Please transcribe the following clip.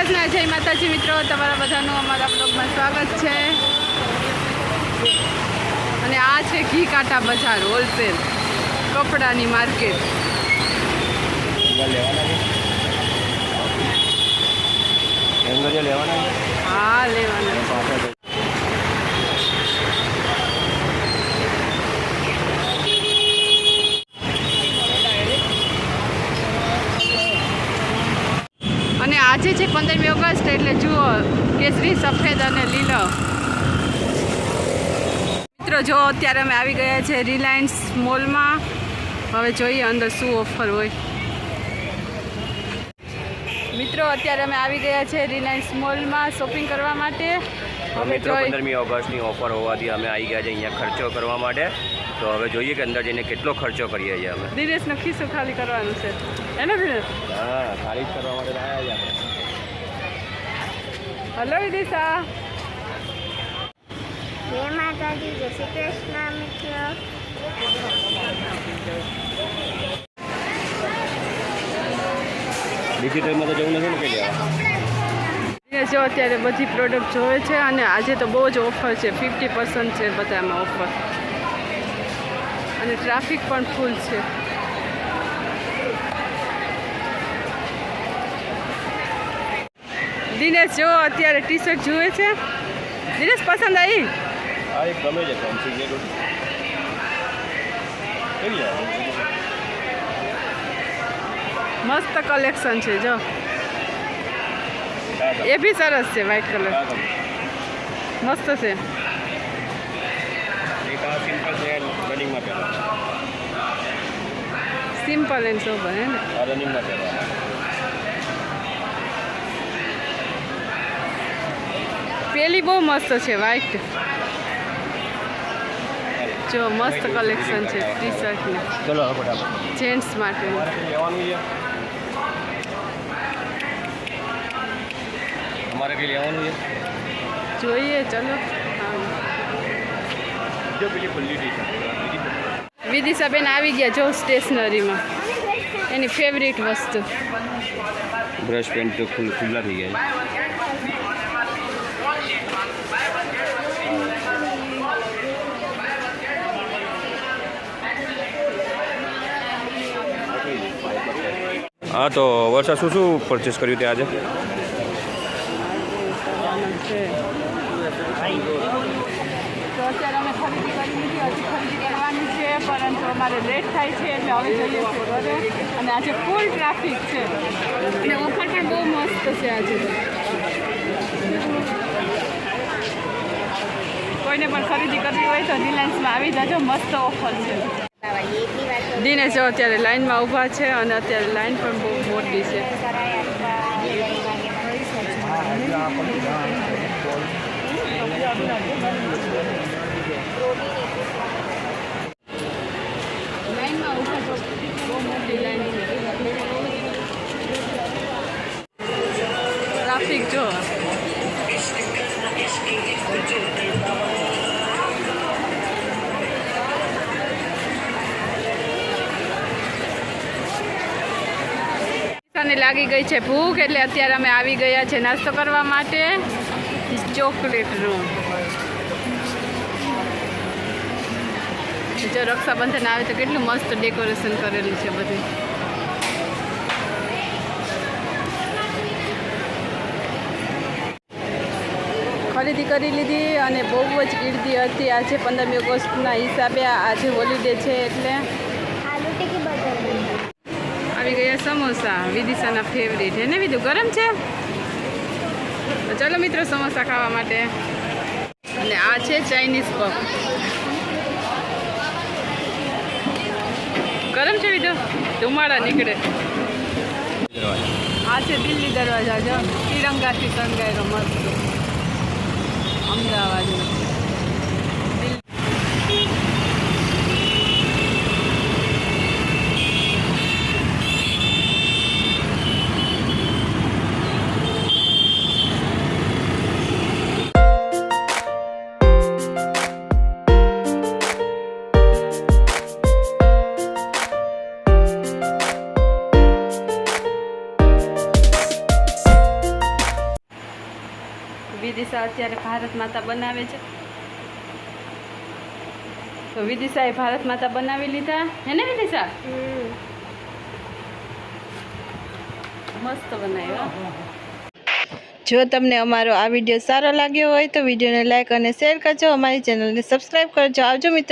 કૃષ્ણ જય માતાજી મિત્રો તમારા બધાનું અમારા બ્લોગમાં સ્વાગત છે. અને આ છે ઘી કાંટા બજાર હોલસેલ કપડાની માર્કેટ? હા લેવાના પાછળ છે. અને આજે છે પંદરમી ઓગસ્ટ એટલે જુઓ કેસરી સફેદ અને લીલો. મિત્રો જો અત્યારે અમે આવી ગયા છે રિલાયન્સ મોલમાં. હવે જોઈએ અંદર શું ઓફર હોય. મિત્રો અત્યારે અમે આવી ગયા છે રિલાયન્સ મોલમાં શોપિંગ કરવા માટે. મિત્રો પંદરમી ઓગસ્ટની ઓફર હોવાથી અમે આવી ગયા છે અહીંયા ખર્ચો કરવા માટે. તો હવે જોઈએ કે અંદર જઈને કેટલો ખર્ચો કરીએ છીએ અમે. દિનેશનો ખિસ્સો ખાલી કરવાનું છે. એને દિનેશ. હા ખાલી કરવા માટે આવ્યા છે આપણે. હલો વિદિશા જય માતાજી જય શ્રી કૃષ્ણ મિત્રો. બીજી ટ્રેનમાં તો જવું નથી ને કે જો અત્યારે બધી પ્રોડક્ટ જોવે છે અને આજે તો બહુ જ ઓફર છે. ફિફ્ટી પર્સન્ટ છે બધામાં ઓફર અને ટ્રાફિક પણ ફૂલ છે. દિનેશ જો અત્યારે ટી શર્ટ જુએ છે. દિનેશ પસંદ આવી? ગમે છે મસ્ત કલેક્શન છે જો. એ બી સરસ છે વ્હાઈટ કલર મસ્ત છે. સિમ્પલ એન્ડ સોબર હે ને? રનિંગમાં પહેરવા પેલી બહુ મસ્ત છે વ્હાઈટ જો મસ્ત કલેક્શન છે ટી શર્ટની ચલો જેન્ટ્સ માટે. કંઈ લેવાનું છે? જોઈએ ચલો. વિદિશાબેન આવી ગયા જો સ્ટેશનરીમાં એની ફેવરિટ વસ્તુ. બ્રશ પેન્ટ તો ખુલ્લા ખુલ્લા થઈ ગયા હા તો વર્ષા શું શું પરચેસ કર્યું ત્યાં આજે? તો અત્યારે અમે ખરીદી કરી લીધી હજી ખરીદી કરવાની છે પરંતુ અમારે લેટ થાય છે એટલે હવે જઈએ છીએ અને આજે ફૂલ ટ્રાફિક છે. અને ઓફર પણ બહુ મસ્ત છે આજે. કોઈને પણ ખરીદી કરવી હોય તો રિલાયન્સમાં આવી જજો મસ્ત ઓફર છે. દિનેશ જો અત્યારે લાઈનમાં ઊભા છે અને અત્યારે લાઇન પણ બહુ મોટી છે. ટ્રાફિક જો. ને લાગી ગઈ છે ભૂખ, એટલે અત્યારે અમે આવી ગયા છે નાસ્તો કરવા માટે. ચોકલેટ રૂમ જો રક્ષાબંધન આવે તો કેટલું મસ્ત ડેકોરેશન કરેલું છે બધું. ખરીદી કરી લીધી અને બહુ જ ગીરદી હતી. આજે પંદરમી ઓગસ્ટના હિસાબે આજે હોલિડે છે એટલે આવી ગયા સમોસા. વિદિશાના ફેવરિટ એને ને વિદુ ગરમ છે? તો ચાલો મિત્રો સમોસા ખાવા માટે. અને આ છે ચાઇનીઝ પફ ગરમ છે વિદુ? ધુમાડા નીકળે. આ છે દિલ્હી દરવાજા જો. તિરંગાથી સંગાયેલો મસ્ત. વિદિશા અત્યારે ભારત માતા બનાવે છે. તો વિદિશાએ ભારત માતા બનાવી લીધા. હે ને વિદિશા? મસ્ત બનાવ્યો જો તમને અમારો આ વીડિયો સારો લાગ્યો હોય તો વિડીયોને લાઈક અને શેર કરજો. અમારી ચેનલને સબસ્ક્રાઈબ કરજો. આવજો મિત્રો.